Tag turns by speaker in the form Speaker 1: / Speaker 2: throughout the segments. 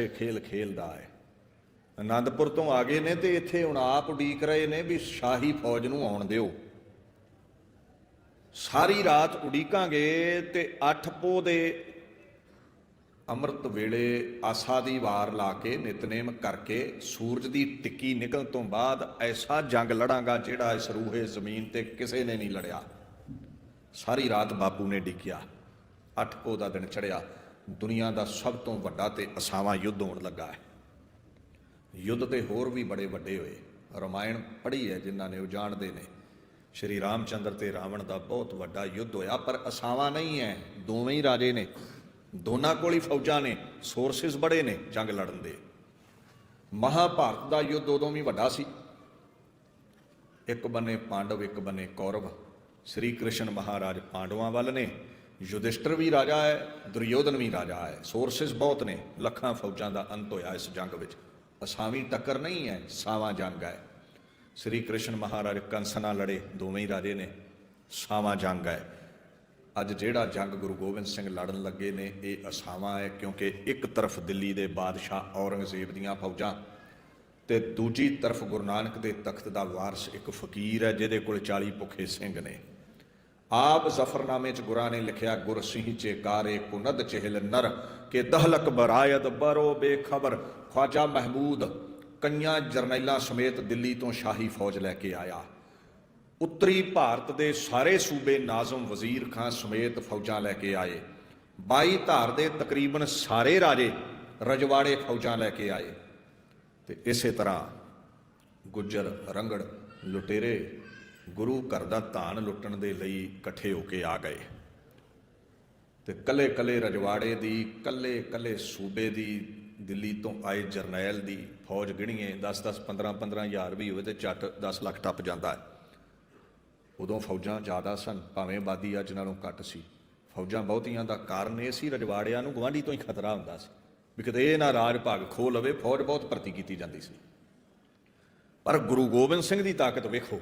Speaker 1: ਐਸੇ ਖੇਲ ਖੇਲਦਾ ਹੈ। ਆਨੰਦਪੁਰ ਤੋਂ ਆ ਗਏ ਨੇ ਤੇ ਇੱਥੇ ਹੁਣ ਆਪ ਉਡੀਕ ਰਹੇ ਨੇ ਵੀ ਸ਼ਾਹੀ ਫੌਜ ਨੂੰ ਆਉਣ ਦਿਓ। ਸਾਰੀ ਰਾਤ ਉਡੀਕਾਂਗੇ ਤੇ 8 ਪੋਹ ਦੇ ਅੰਮ੍ਰਿਤ ਵੇਲੇ ਆਸਾ ਦੀ ਵਾਰ ਲਾ ਕੇ ਨਿਤਨੇਮ ਕਰਕੇ ਸੂਰਜ ਦੀ ਟਿੱਕੀ ਨਿਕਲਣ ਤੋਂ ਬਾਅਦ ਐਸਾ ਜੰਗ ਲੜਾਂਗਾ ਜਿਹੜਾ ਇਸ ਰੂਹੇ ਜ਼ਮੀਨ ਤੇ ਕਿਸੇ ਨੇ ਨਹੀਂ ਲੜਿਆ। ਸਾਰੀ ਰਾਤ ਬਾਪੂ ਨੇ ਡਿੱਕਿਆ ਅੱਠ ਪੋਹ ਦਾ ਦਿਨ ਚੜਿਆ ਦੁਨੀਆ ਦਾ ਸਭ ਤੋਂ ਵੱਡਾ ਤੇ ਅਸਾਵਾਂ ਯੁੱਧ ਹੋਣ ਲੱਗਾ ਹੈ। ਯੁੱਧ ਤੇ ਹੋਰ ਵੀ ਬੜੇ ਵੱਡੇ ਹੋਏ। ਰਮਾਇਣ ਪੜ੍ਹੀ ਹੈ, ਜਿਨ੍ਹਾਂ ਨੇ ਉਹ ਜਾਣਦੇ ਨੇ। ਸ਼੍ਰੀ ਰਾਮਚੰਦਰ ਤੇ ਰਾਵਣ ਦਾ ਬਹੁਤ ਵੱਡਾ ਯੁੱਧ ਹੋਇਆ, ਪਰ ਅਸਾਵਾਂ ਨਹੀਂ ਹੈ। ਦੋਵੇਂ ਹੀ ਰਾਜੇ ਨੇ। ਦੋਨਾਂ ਕੋਲ ਹੀ ਫੌਜਾਂ ਨੇ ਸੋਰਸਸ ਬੜੇ ਨੇ ਜੰਗ ਲੜਨ ਦੇ। ਮਹਾਭਾਰਤ ਦਾ ਯੁੱਧ ਉਦੋਂ ਵੀ ਵੱਡਾ ਸੀ। ਇੱਕ ਬੰਨੇ ਪਾਂਡਵ, ਇੱਕ ਬੰਨੇ ਕੌਰਵ। ਸ੍ਰੀ ਕ੍ਰਿਸ਼ਨ ਮਹਾਰਾਜ ਪਾਂਡਵਾਂ ਵੱਲ ਨੇ। ਯੁਧਿਸ਼ਟਰ ਵੀ ਰਾਜਾ ਹੈ, ਦੁਰਯੋਧਨ ਵੀ ਰਾਜਾ ਹੈ। ਸੋਰਸਸ ਬਹੁਤ ਨੇ, ਲੱਖਾਂ ਫੌਜਾਂ ਦਾ ਅੰਤ ਹੋਇਆ ਇਸ ਜੰਗ ਵਿੱਚ। ਅਸਾਵੀਂ ਟੱਕਰ ਨਹੀਂ ਹੈ, ਸਾਵਾਂ ਜੰਗ ਹੈ। ਸ੍ਰੀ ਕ੍ਰਿਸ਼ਨ ਮਹਾਰਾਜ ਕੰਸ ਨਾਲ ਲੜੇ, ਦੋਵੇਂ ਹੀ ਰਾਜੇ ਨੇ, ਸਾਵਾਂ ਜੰਗ ਹੈ। ਅੱਜ ਜਿਹੜਾ ਜੰਗ ਗੁਰੂ ਗੋਬਿੰਦ ਸਿੰਘ ਲੜਨ ਲੱਗੇ ਨੇ, ਇਹ ਅਸਾਵਾਂ ਹੈ, ਕਿਉਂਕਿ ਇੱਕ ਤਰਫ ਦਿੱਲੀ ਦੇ ਬਾਦਸ਼ਾਹ ਔਰੰਗਜ਼ੇਬ ਦੀਆਂ ਫੌਜਾਂ ਤੇ ਦੂਜੀ ਤਰਫ ਗੁਰੂ ਨਾਨਕ ਦੇ ਤਖਤ ਦਾ ਵਾਰਸ ਇੱਕ ਫਕੀਰ ਹੈ, ਜਿਹਦੇ ਕੋਲ 40 ਭੁੱਖੇ ਸਿੰਘ ਨੇ। ਆਪ ਜ਼ਫਰਨਾਮੇ ਚ ਗੁਰਾਂ ਨੇ ਲਿਖਿਆ, ਗੁਰ ਸਿੰਘ ਚੇਕਾਰੇ ਕੁਨਦ ਚਹਿਲ ਨਰ, ਕੇ ਦਹਲਕ ਬਰਾਇਤ ਬਰੋ ਬੇਖਬਰ। ਖਵਾਜਾ ਮਹਿਮੂਦ, ਕਈਆਂ ਜਰਨੈਲਾਂ ਸਮੇਤ ਦਿੱਲੀ ਤੋਂ ਸ਼ਾਹੀ ਫੌਜ ਲੈ ਕੇ ਆਇਆ। ਉੱਤਰੀ ਭਾਰਤ ਦੇ ਸਾਰੇ ਸੂਬੇ ਨਾਜ਼ਮ ਵਜ਼ੀਰ ਖਾਨ ਸਮੇਤ ਫੌਜਾਂ ਲੈ ਕੇ ਆਏ। 22 ਧਾਰ ਦੇ ਤਕਰੀਬਨ ਸਾਰੇ ਰਾਜੇ ਰਜਵਾੜੇ ਫੌਜਾਂ ਲੈ ਕੇ ਆਏ। ਤੇ ਇਸੇ ਤਰ੍ਹਾਂ ਗੁੱਜਰ ਰੰਗੜ ਲੁਟੇਰੇ ਗੁਰੂ ਘਰ ਦਾ ਧਾਨ ਲੁੱਟਣ ਦੇ ਲਈ ਇਕੱਠੇ ਹੋ ਕੇ ਆ ਗਏ। ਤੇ ਕੱਲੇ ਕੱਲੇ ਰਜਵਾੜੇ ਦੀ ਕੱਲੇ ਕੱਲੇ ਸੂਬੇ ਦੀ, ਦਿੱਲੀ ਤੋਂ ਆਏ ਜਰਨੈਲ ਦੀ ਫੌਜ ਗਿਣੀਏ 10 10 15 15 ਹਜ਼ਾਰ ਵੀ ਹੋਵੇ ਤੇ ਚੱਟ 10 ਲੱਖ ਟੱਪ ਜਾਂਦਾ ਹੈ। ਉਦੋਂ ਫੌਜਾਂ ਜ਼ਿਆਦਾ ਸਨ, ਭਾਵੇਂ ਆਬਾਦੀ ਅੱਜ ਨਾਲੋਂ ਘੱਟ ਸੀ। ਫੌਜਾਂ ਬਹੁਤੀਆਂ ਦਾ ਕਾਰਨ ਇਹ ਸੀ, ਰਜਵਾੜਿਆਂ ਨੂੰ ਗਵਾਂਢੀ ਤੋਂ ਹੀ ਖਤਰਾ ਹੁੰਦਾ ਸੀ ਵੀ ਕਿਤੇ ਇਹ ਨਾ ਰਾਜ ਭਾਗ ਖੋ ਲਵੇ, ਫੌਜ ਬਹੁਤ ਭਰਤੀ ਕੀਤੀ ਜਾਂਦੀ ਸੀ। ਪਰ ਗੁਰੂ ਗੋਬਿੰਦ ਸਿੰਘ ਦੀ ਤਾਕਤ ਵੇਖੋ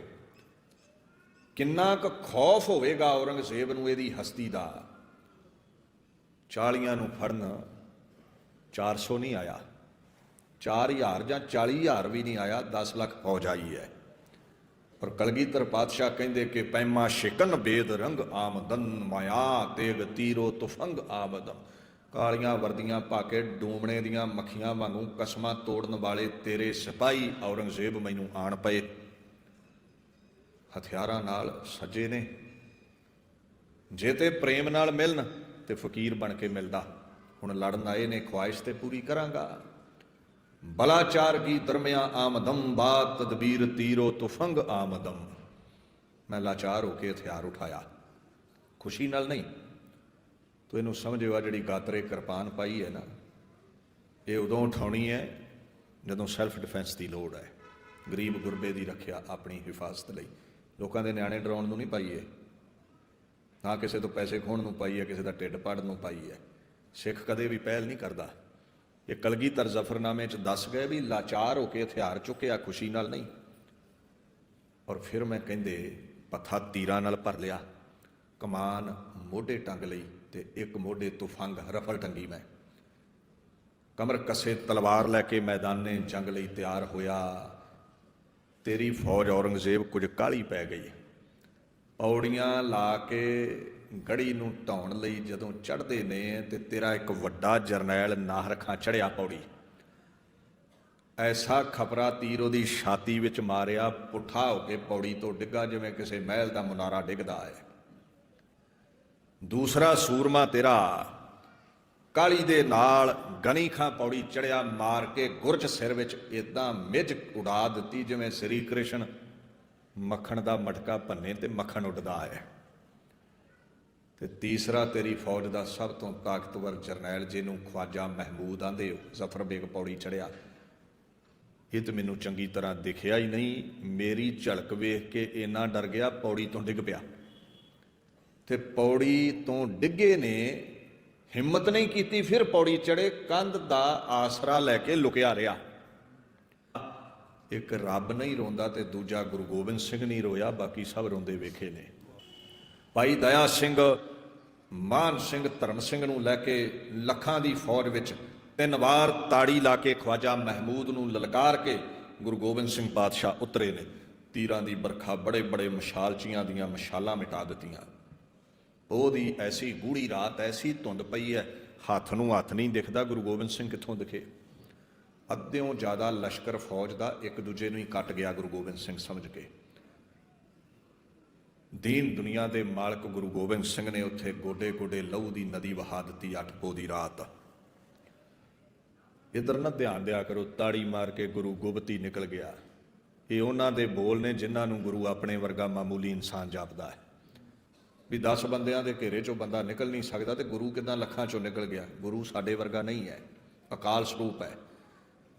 Speaker 1: ਕਿੰਨਾ ਕੁ ਖੌਫ ਹੋਵੇਗਾ ਔਰੰਗਜ਼ੇਬ ਨੂੰ ਇਹਦੀ ਹਸਤੀ ਦਾ? 40 ਨੂੰ ਫੜਨ 400 ਨਹੀਂ ਆਇਆ। 4000 ਜਾਂ 40000 ਵੀ ਨਹੀਂ ਆਇਆ 10 ਲੱਖ ਫੌਜ ਆਈ ਹੈ। ਪਰ ਕਲਗੀਧਰ ਪਾਤਸ਼ਾਹ ਕਹਿੰਦੇ ਕਿ ਪੈਮਾ ਸ਼ਿਕਨ ਬੇਦ ਰੰਗ ਆਮਦਨ ਮਾਇਆ, ਤੇਗ ਤੀਰੋ ਤੁਫੰਗ ਆਮਦ ਕਾਲੀਆਂ ਵਰਦੀਆਂ ਪਾ ਕੇ ਡੂਮਣੇ ਦੀਆਂ ਮੱਖੀਆਂ ਵਾਂਗੂ ਕਸਮਾਂ ਤੋੜਨ ਵਾਲੇ ਤੇਰੇ ਸਿਪਾਹੀ ਔਰੰਗਜ਼ੇਬ ਮੈਨੂੰ ਆਣ ਪਏ। ਹਥਿਆਰਾਂ ਨਾਲ ਸੱਜੇ ਨੇ। ਜੇ ਤੇ ਪ੍ਰੇਮ ਨਾਲ ਮਿਲਣ ਤੇ ਫਕੀਰ ਬਣ ਕੇ ਮਿਲਦਾ। ਹੁਣ ਲੜਨ ਆਏ ਨੇ, ਖੁਆਇਸ਼ ਤੇ ਪੂਰੀ ਕਰਾਂਗਾ। ਬਲਾਚਾਰ ਕੀ ਦਰਮਿਆ ਆਮਦਮ, ਬਾਤ ਤਦਬੀਰ ਤੀਰੋ ਤੁਫੰਗ ਆਮਦਮ। ਮੈਂ ਲਾਚਾਰ ਹੋ ਕੇ ਹਥਿਆਰ ਉਠਾਇਆ। ਖੁਸ਼ੀ ਨਾਲ ਨਹੀਂ ਤੂੰ ਇਹਨੂੰ ਸਮਝਿਓ ਆ ਜਿਹੜੀ ਗਾਤਰੇ ਕਿਰਪਾਨ ਪਾਈ ਹੈ ਨਾ। ਇਹ ਉਦੋਂ ਉਠਾਉਣੀ ਹੈ ਜਦੋਂ ਸੈਲਫ ਡਿਫੈਂਸ ਦੀ ਲੋੜ ਹੈ। ਗਰੀਬ ਗੁਰਬੇ ਦੀ ਰੱਖਿਆ ਆਪਣੀ ਹਿਫਾਜ਼ਤ ਲਈ। ਲੋਕਾਂ ਦੇ ਨਿਆਣੇ ਡਰਾਉਣ ਨੂੰ ਨਹੀਂ ਪਾਈਏ। ਨਾ ਕਿਸੇ ਤੋਂ ਪੈਸੇ ਖੋਣ ਨੂੰ ਪਾਈ ਹੈ ਕਿਸੇ ਦਾ ਢਿੱਡ ਪਾੜ ਨੂੰ ਪਾਈ ਹੈ ਸਿੱਖ ਕਦੇ ਵੀ ਪਹਿਲ ਨਹੀਂ ਕਰਦਾ। ਇਹ ਕਲਗੀਧਰ ਜ਼ਫਰਨਾਮੇ ਚ ਦੱਸ ਗਏ ਵੀ ਲਾਚਾਰ ਹੋ ਕੇ ਹਥਿਆਰ ਚੁੱਕਿਆ, ਖੁਸ਼ੀ ਨਾਲ ਨਹੀਂ। ਔਰ ਫਿਰ ਮੈਂ ਕਹਿੰਦੇ, ਪੱਥਾ ਤੀਰਾਂ ਨਾਲ ਭਰ ਲਿਆ। ਕਮਾਨ ਮੋਢੇ ਟੰਗ ਲਈ ਤੇ ਇੱਕ ਮੋਢੇ ਤੁਫੰਗ ਰਫਲ ਟੰਗੀ ਮੈਂ। ਕਮਰ ਕਸੇ ਤਲਵਾਰ ਲੈ ਕੇ ਮੈਦਾਨੇ ਜੰਗ ਲਈ ਤਿਆਰ ਹੋਇਆ। ਤੇਰੀ ਫੌਜ ਔਰੰਗਜ਼ੇਬ ਕੁਝ ਕਾਲੀ ਪੈ ਗਈ। ਪੌੜੀਆਂ ਲਾ ਕੇ ਗੜੀ ਨੂੰ ਢਾਉਣ ਲਈ ਜਦੋਂ ਚੜ੍ਹਦੇ ਨੇ ਤੇ ਤੇਰਾ ਇੱਕ ਵੱਡਾ ਜਰਨੈਲ ਨਾਹਰ ਖਾਂ ਚੜਿਆ ਪੌੜੀ। ਐਸਾ ਖਪਰਾ ਤੀਰ ਉਹਦੀ ਛਾਤੀ ਵਿੱਚ ਮਾਰਿਆ, ਪੁੱਠਾ ਹੋ ਕੇ ਪੌੜੀ ਤੋਂ ਡਿੱਗਾ ਜਿਵੇਂ ਕਿਸੇ ਮਹਿਲ ਦਾ ਮੁਨਾਰਾ ਡਿੱਗਦਾ ਹੈ। ਦੂਸਰਾ ਸੂਰਮਾ ਤੇਰਾ ਕਾਲੀ ਦੇ ਨਾਲ ਗਣੀ ਖਾਂ ਪੌੜੀ ਚੜਿਆ ਮਾਰ ਕੇ ਗੁਰਜ ਸਿਰ ਵਿੱਚ ਇਦਾਂ ਮਿੱਝ ਉਡਾ ਦਿੱਤੀ ਜਿਵੇਂ ਸ੍ਰੀ ਕ੍ਰਿਸ਼ਨ ਮੱਖਣ ਦਾ ਮਟਕਾ ਭੰਨੇ ਤੇ ਮੱਖਣ ਉੱਡਦਾ ਹੈ। ਤੇ ਤੀਸਰਾ, ਤੇਰੀ ਫੌਜ ਦਾ ਸਭ ਤੋਂ ਤਾਕਤਵਰ ਜਰਨੈਲ ਜਿਹਨੂੰ ਖਵਾਜਾ ਮਹਿਮੂਦ ਆਂਦੇ ਹੋ ਜ਼ਫਰ ਬੇਗ ਪੌੜੀ ਚੜਿਆ। ਇਹ ਤਾਂ ਮੈਨੂੰ ਚੰਗੀ ਤਰ੍ਹਾਂ ਦਿਖਿਆ ਹੀ ਨਹੀਂ। ਮੇਰੀ ਝਲਕ ਵੇਖ ਕੇ ਇੰਨਾ ਡਰ ਗਿਆ, ਪੌੜੀ ਤੋਂ ਡਿੱਗ ਪਿਆ। ਤੇ ਪੌੜੀ ਤੋਂ ਡਿੱਗੇ ਨੇ ਹਿੰਮਤ ਨਹੀਂ ਕੀਤੀ, ਫਿਰ ਪੌੜੀ ਚੜੇ ਕੰਧ ਦਾ ਆਸਰਾ ਲੈ ਕੇ ਲੁਕਿਆ ਰਿਹਾ। ਇੱਕ ਰੱਬ ਨਹੀਂ ਰੋਂਦਾ ਤੇ ਦੂਜਾ ਗੁਰੂ ਗੋਬਿੰਦ ਸਿੰਘ ਨਹੀਂ ਰੋਇਆ, ਬਾਕੀ ਸਭ ਰੋਂਦੇ ਵੇਖੇ ਨੇ। ਭਾਈ ਦਇਆ ਸਿੰਘ, ਮਾਨ ਸਿੰਘ, ਧਰਮ ਸਿੰਘ ਨੂੰ ਲੈ ਕੇ ਲੱਖਾਂ ਦੀ ਫੌਜ ਵਿੱਚ ਤਿੰਨ ਵਾਰ ਤਾੜੀ ਲਾ ਕੇ ਖਵਾਜਾ ਮਹਿਮੂਦ ਨੂੰ ਲਲਕਾਰ ਕੇ ਗੁਰੂ ਗੋਬਿੰਦ ਸਿੰਘ ਪਾਤਸ਼ਾਹ ਉਤਰੇ ਨੇ। ਤੀਰਾਂ ਦੀ ਬਰਖਾ ਬੜੇ ਬੜੇ ਮਸ਼ਾਲਚੀਆਂ ਦੀਆਂ ਮਸ਼ਾਲਾਂ ਮਿਟਾ ਦਿੱਤੀਆਂ। ਉਹਦੀ ਐਸੀ ਗੂੜੀ ਰਾਤ, ਐਸੀ ਧੁੰਦ ਪਈ ਹੈ ਹੱਥ ਨੂੰ ਹੱਥ ਨਹੀਂ ਦਿਖਦਾ, ਗੁਰੂ ਗੋਬਿੰਦ ਸਿੰਘ ਕਿੱਥੋਂ ਦਿਖੇ? ਅੱਧਿਓਂ ਜ਼ਿਆਦਾ ਲਸ਼ਕਰ ਫੌਜ ਦਾ ਇੱਕ ਦੂਜੇ ਨੂੰ ਹੀ ਕੱਟ ਗਿਆ ਗੁਰੂ ਗੋਬਿੰਦ ਸਿੰਘ ਸਮਝ ਕੇ। ਦੀਨ ਦੁਨੀਆ ਦੇ ਮਾਲਕ ਗੁਰੂ ਗੋਬਿੰਦ ਸਿੰਘ ਨੇ ਉੱਥੇ ਗੋਡੇ ਗੋਡੇ ਲਹੂ ਦੀ ਨਦੀ ਵਹਾ ਦਿੱਤੀ ਅੱਠ ਪੋ ਦੀ ਰਾਤ। ਇਧਰ ਨਾ ਧਿਆਨ ਦਿਆ ਕਰੋ, ਤਾੜੀ ਮਾਰ ਕੇ ਗੁਰੂ ਗੁਬਤੀ ਨਿਕਲ ਗਿਆ। ਇਹ ਉਹਨਾਂ ਦੇ ਬੋਲ ਨੇ ਜਿਨ੍ਹਾਂ ਨੂੰ ਗੁਰੂ ਆਪਣੇ ਵਰਗਾ ਮਾਮੂਲੀ ਇਨਸਾਨ ਜਾਪਦਾ ਹੈ। ਵੀ 10 ਬੰਦਿਆਂ ਦੇ ਘੇਰੇ ਚੋਂ ਬੰਦਾ ਨਿਕਲ ਨਹੀਂ ਸਕਦਾ ਤੇ ਗੁਰੂ ਕਿਦਾਂ ਲੱਖਾਂ ਚੋਂ ਨਿਕਲ ਗਿਆ? ਗੁਰੂ ਸਾਡੇ ਵਰਗਾ ਨਹੀਂ ਹੈ। ਅਕਾਲ ਸਰੂਪ ਹੈ।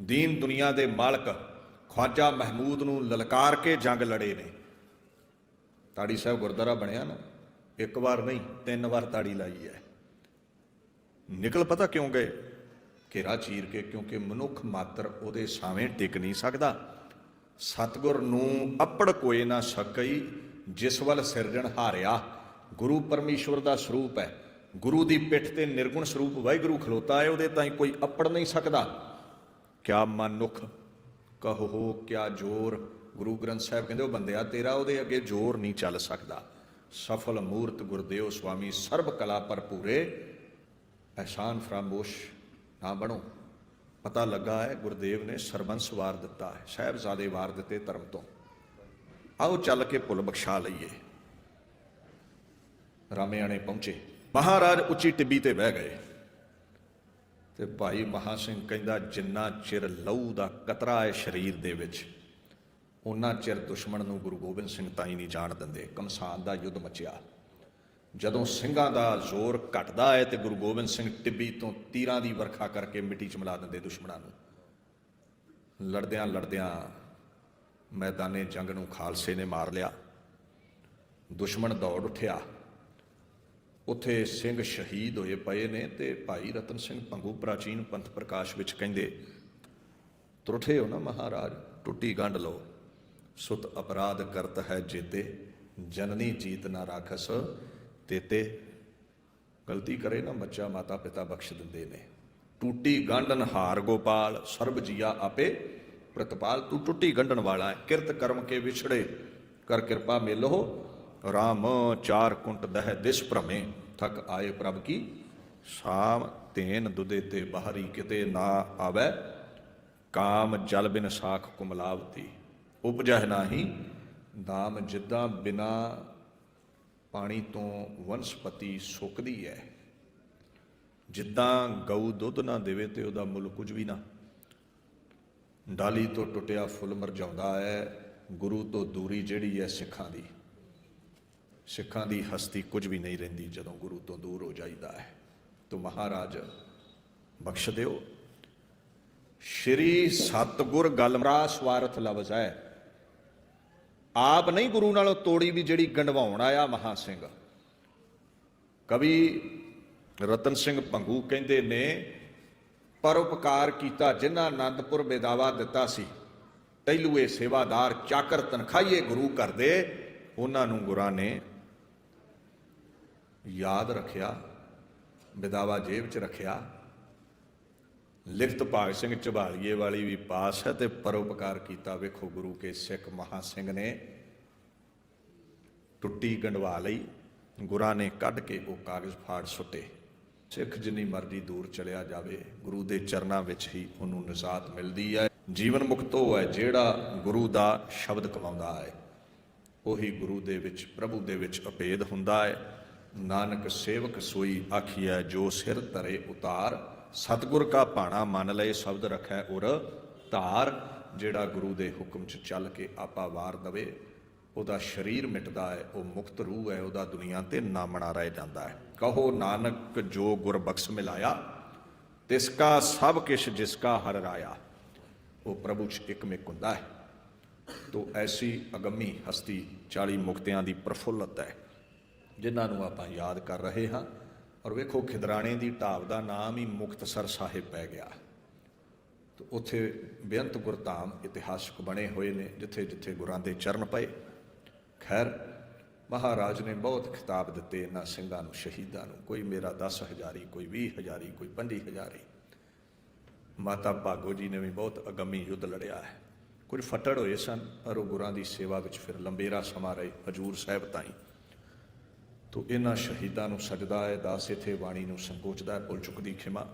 Speaker 1: ਦੀਨ ਦੁਨੀਆ ਦੇ ਮਾਲਕ ਖਵਾਜਾ ਮਹਿਮੂਦ ਨੂੰ ਲਲਕਾਰ ਕੇ ਜੰਗ ਲੜੇ ਨੇ। ਤਾੜੀ ਸਾਹਿਬ ਗੁਰਦੁਆਰਾ ਬਣਿਆ ਨਾ, ਇੱਕ ਵਾਰ ਨਹੀਂ, ਤਿੰਨ ਵਾਰ ਤਾੜੀ ਲਾਈ ਹੈ। ਨਿਕਲ ਪਤਾ ਕਿਉਂ ਗਏ? ਘੇਰਾ ਚੀਰ ਕੇ, ਕਿਉਂਕਿ ਮਨੁੱਖ ਮਾਤਰ ਉਹਦੇ ਸਾਵੇਂ ਟਿਕ ਨਹੀਂ ਸਕਦਾ। ਸਤਗੁਰ ਨੂੰ ਅੱਪੜ ਕੋਏ ਨਾ ਸਕਈ, ਜਿਸ ਵੱਲ ਸਿਰਜਣ ਹਾਰਿਆ ਗੁਰੂ ਪਰਮੇਸ਼ਵਰ ਦਾ ਸਰੂਪ ਹੈ। ਗੁਰੂ ਦੀ ਪਿੱਠ ਤੇ ਨਿਰਗੁਣ ਸਰੂਪ ਵਾਹਿਗੁਰੂ ਖਲੋਤਾ ਹੈ, ਉਹਦੇ ਤਾਈਂ ਕੋਈ ਅੱਪੜ ਨਹੀਂ ਸਕਦਾ। ਕਿਆ ਮਨੁੱਖ? ਕਹੋ ਕਿਆ ਜੋਰ? ਗੁਰੂ ਗ੍ਰੰਥ ਸਾਹਿਬ ਕਹਿੰਦੇ, ਉਹ ਬੰਦਿਆ, ਤੇਰਾ ਉਹਦੇ ਅੱਗੇ ਜੋਰ ਨਹੀਂ ਚੱਲ ਸਕਦਾ। ਸਫਲ ਮੂਰਤ ਗੁਰਦੇਵ ਸੁਆਮੀ, ਸਰਬ ਕਲਾ ਭਰਪੂਰੇ ਐਸਾਨ ਫਰਾਮੋਸ਼ ਨਾ ਬਣੋ। ਪਤਾ ਲੱਗਾ ਹੈ, ਗੁਰਦੇਵ ਨੇ ਸਰਬੰਸ ਵਾਰ ਦਿੱਤਾ ਹੈ, ਸਾਹਿਬਜ਼ਾਦੇ ਵਾਰ ਦਿੱਤੇ ਧਰਮ ਤੋਂ। ਆਓ ਚੱਲ ਕੇ ਭੁੱਲ ਬਖਸ਼ਾ ਲਈਏ। ਰਾਮਿਆਣੇ ਪਹੁੰਚੇ। ਮਹਾਰਾਜ ਉੱਚੀ ਟਿੱਬੀ ਤੇ ਬਹਿ ਗਏ। ਤੇ ਭਾਈ ਮਹਾ ਸਿੰਘ ਕਹਿੰਦਾ, ਜਿੰਨਾ ਚਿਰ ਲਹੂ ਦਾ ਕਤਰਾ ਹੈ ਸਰੀਰ ਦੇ ਵਿੱਚ ਉਹਨਾਂ ਚਿਰ ਦੁਸ਼ਮਣ ਨੂੰ ਗੁਰੂ ਗੋਬਿੰਦ ਸਿੰਘ ਤਾਂ ਹੀ ਨਹੀਂ ਜਾਣ ਦਿੰਦੇ। ਕਮਸਾਨ ਦਾ ਯੁੱਧ ਮਚਿਆ। ਜਦੋਂ ਸਿੰਘਾਂ ਦਾ ਜ਼ੋਰ ਘਟਦਾ ਹੈ ਤੇ ਗੁਰੂ ਗੋਬਿੰਦ ਸਿੰਘ ਟਿੱਬੀ ਤੋਂ ਤੀਰਾਂ ਦੀ ਵਰਖਾ ਕਰਕੇ ਮਿੱਟੀ 'ਚ ਮਿਲਾ ਦਿੰਦੇ ਦੁਸ਼ਮਣਾਂ ਨੂੰ। ਲੜਦਿਆਂ ਲੜਦਿਆਂ ਮੈਦਾਨੇ ਜੰਗ ਨੂੰ ਖਾਲਸੇ ਨੇ ਮਾਰ ਲਿਆ। ਦੁਸ਼ਮਣ ਦੌੜ ਉੱਠਿਆ। ਉੱਥੇ ਸਿੰਘ ਸ਼ਹੀਦ ਹੋਏ ਪਏ ਨੇ ਤੇ ਭਾਈ ਰਤਨ ਸਿੰਘ ਪੰਗੂ, ਪ੍ਰਾਚੀਨ ਪੰਥ ਪ੍ਰਕਾਸ਼ ਵਿੱਚ ਕਹਿੰਦੇ, ਤੁਰਠੇ ਹੋ ਨਾ ਮਹਾਰਾਜ, ਟੁੱਟੀ ਗੰਢ ਲਓ। ਸੁਤ ਅਪਰਾਧ ਕਰਤ ਹੈ ਜੇਤੇ, ਜਨਨੀ ਜੀਤ ਨਾ ਰਾਖਸ, ਤੇਤੇ। ਗਲਤੀ ਕਰੇ ਨਾ ਬੱਚਾ ਮਾਤਾ ਪਿਤਾ ਬਖਸ਼ ਦਿੰਦੇ ਨੇ। ਟੁੱਟੀ ਗੰਢਨ ਹਾਰ ਗੋਪਾਲ, ਸਰਬ ਜੀਆ ਆਪੇ। ਪ੍ਰਤਪਾਲ, ਤੂੰ ਟੁੱਟੀ ਗੰਢਣ ਵਾਲਾ ਹੈ, ਕਿਰਤ ਕਰਮ ਕੇ ਵਿਛੜੇ। ਕਰ ਕਿਰਪਾ ਮੇਲੋ ਰਾਮ ਚਾਰ ਕੁੰਟ ਦਹਿ ਦਿਸ ਭ੍ਰਮੇ, ਥਕ ਆਏ ਪ੍ਰਭ ਕੀ? ਸ਼ਾਮ ਤੇਨ ਦੁਦੇ ਤੇ ਬਾਹਰੀ ਕਿਤੇ ਨਾ ਆਵੇ, ਕਾਮ ਜਲ ਬਿਨ ਸਾਖ ਕੁਮਲਾਵਤੀ। ਉਪਜਹ ਨਾਹੀ, ਨਾਮ ਜਿੱਦਾਂ ਬਿਨਾ ਪਾਣੀ ਤੋਂ ਵਨਸਪਤੀ ਸੁੱਕਦੀ ਹੈ ਜਿੱਦਾਂ ਗਊ ਦੁੱਧ ਨਾ ਦੇਵੇ ਤੇ ਉਹਦਾ ਮੁੱਲ ਕੁਝ ਵੀ ਨਾ। ਡਾਲੀ ਤੋਂ ਟੁੱਟਿਆ ਫੁੱਲ ਮਰਝਾਉਂਦਾ ਹੈ ਗੁਰੂ ਤੋਂ ਦੂਰੀ ਜਿਹੜੀ ਹੈ ਸਿੱਖਾਂ ਦੀ। ਸਿੱਖਾਂ ਦੀ ਹਸਤੀ ਕੁਝ ਵੀ ਨਹੀਂ ਰਹਿੰਦੀ ਜਦੋਂ ਗੁਰੂ ਤੋਂ ਦੂਰ ਹੋ ਜਾਈਦਾ ਹੈ। ਤੋ ਮਹਾਰਾਜ, ਬਖਸ਼ ਦਿਓ। ਸ਼੍ਰੀ ਸਤਗੁਰ ਗਲਮਰਾ ਸਵਾਰਥ ਲਵਜ਼ ਹੈ। ਆਪ ਨਹੀਂ ਗੁਰੂ ਨਾਲੋਂ ਤੋੜੀ ਵੀ ਜਿਹੜੀ ਗੰਢਵਾਉਣ ਆਇਆ ਮਹਾ ਸਿੰਘ। ਕਵੀ ਰਤਨ ਸਿੰਘ ਭੰਗੂ ਕਹਿੰਦੇ ਨੇ ਪਰਉਪਕਾਰ ਕੀਤਾ ਜਿਨ੍ਹਾਂ ਆਨੰਦਪੁਰ ਬੇਦਾਵਾ ਦਿੱਤਾ ਸੀ, ਤੈਲੂਏ ਸੇਵਾਦਾਰ ਚਾਕਰ ਤਨਖਾਈਏ ਗੁਰੂ ਕਰਦੇ ਉਹਨਾਂ ਨੂੰ ਗੁਰਾਂ ਨੇ ਯਾਦ ਰੱਖਿਆ, ਬੇਦਾਵਾ ਜੇਬ 'ਚ ਰੱਖਿਆ, ਲਿਖਤ ਭਾਗ ਸਿੰਘ ਝਬਾਲੀਏ ਵਾਲੀ ਵੀ ਪਾਸ ਹੈ ਤੇ ਪਰਉਪਕਾਰ ਕੀਤਾ। ਵੇਖੋ ਗੁਰੂ ਕੇ ਸਿੱਖ ਮਹਾ ਸਿੰਘ ਨੇ ਟੁੱਟੀ ਗੰਢਵਾ ਲਈ, ਗੁਰਾਂ ਨੇ ਕੱਢ ਕੇ ਉਹ ਕਾਗਜ਼ ਫਾੜ ਸੁੱਟੇ। ਸਿੱਖ ਜਿੰਨੀ ਮਰਜ਼ੀ ਦੂਰ ਚਲਿਆ ਜਾਵੇ, ਗੁਰੂ ਦੇ ਚਰਨਾਂ ਵਿੱਚ ਹੀ ਉਹਨੂੰ ਨਿਜ਼ਾਤ ਮਿਲਦੀ ਹੈ। ਜੀਵਨ ਮੁਕਤ ਉਹ ਹੈ ਜਿਹੜਾ ਗੁਰੂ ਦਾ ਸ਼ਬਦ ਕਮਾਉਂਦਾ ਹੈ। ਉਹੀ ਗੁਰੂ ਦੇ ਵਿੱਚ, ਪ੍ਰਭੂ ਦੇ ਵਿੱਚ ਅਪੇਦ ਹੁੰਦਾ ਹੈ। ਨਾਨਕ ਸੇਵਕ ਸੋਈ ਆਖੀਐ, ਜੋ ਸਿਰ ਧਰੇ ਉਤਾਰ, ਸਤਗੁਰ ਕਾ ਭਾਣਾ ਮੰਨ ਲਏ, ਸ਼ਬਦ ਰੱਖੈ ਉਰ ਧਾਰ, ਜਿਹੜਾ ਗੁਰੂ ਦੇ ਹੁਕਮ 'ਚ ਚੱਲ ਕੇ ਆਪਾ ਵਾਰ ਦਵੇ, ਉਹਦਾ ਸਰੀਰ ਮਿਟਦਾ ਹੈ, ਉਹ ਮੁਕਤ ਰੂਹ ਹੈ, ਉਹਦਾ ਦੁਨੀਆ ਤੇ ਨਾਮਣਾ ਰਹਿ ਜਾਂਦਾ ਹੈ। ਕਹੋ ਨਾਨਕ, ਜੋ ਗੁਰ ਬਖਸ਼ ਮਿਲਾਇਆ, ਤਿਸ ਕਾ ਸਭ ਕਿਛ ਜਿਸ ਕਾ ਹਰ ਰਾਇਆ। ਉਹ ਪ੍ਰਭੂ 'ਚ ਇਕਮਿਕ ਹੁੰਦਾ ਹੈ। ਤੋ ਐਸੀ ਅਗੰਮੀ ਹਸਤੀ 40 ਮੁਕਤਿਆਂ ਦੀ ਪ੍ਰਫੁੱਲਤ ਹੈ। ਜਿਨ੍ਹਾਂ ਨੂੰ ਆਪਾਂ ਯਾਦ ਕਰ ਰਹੇ ਹਾਂ। ਔਰ ਵੇਖੋ, ਖਿਦਰਾਣੇ ਦੀ ਢਾਬ ਦਾ ਨਾਮ ਹੀ ਮੁਕਤਸਰ ਸਾਹਿਬ ਪੈ ਗਿਆ। ਤੇ ਉੱਥੇ ਬੇਅੰਤ ਗੁਰਧਾਮ ਇਤਿਹਾਸਕ ਬਣੇ ਹੋਏ ਨੇ, ਜਿੱਥੇ ਜਿੱਥੇ ਗੁਰਾਂ ਦੇ ਚਰਨ ਪਏ। ਖੈਰ, ਮਹਾਰਾਜ ਨੇ ਬਹੁਤ ਖਿਤਾਬ ਦਿੱਤੇ ਇਹਨਾਂ ਸਿੰਘਾਂ ਨੂੰ, ਸ਼ਹੀਦਾਂ ਨੂੰ। ਕੋਈ ਮੇਰਾ 10 ਹਜ਼ਾਰੀ, ਕੋਈ 20 ਹਜ਼ਾਰੀ, ਕੋਈ 50 ਹਜ਼ਾਰੀ। ਮਾਤਾ ਭਾਗੋ ਜੀ ਨੇ ਵੀ ਬਹੁਤ ਅਗੰਮੀ ਯੁੱਧ ਲੜਿਆ ਹੈ। ਕੁਝ ਫੱਟੜ ਹੋਏ ਸਨ, ਪਰ ਉਹ ਗੁਰਾਂ ਦੀ ਸੇਵਾ ਵਿੱਚ ਫਿਰ ਲੰਬੇਰਾ ਸਮਾਂ ਰਹੇ, ਹਜੂਰ ਸਾਹਿਬ ਤਾਈਂ। ਤੋ ਇਹਨਾਂ ਸ਼ਹੀਦਾਂ ਨੂੰ ਸਜਦਾ ਹੈ, ਦਾਸ ਇਥੇ ਬਾਣੀ ਨੂੰ ਸੰਕੋਚਦਾ ਹੈ, ਭੁੱਲ ਚੁੱਕਦੀ ਖਿਮਾ।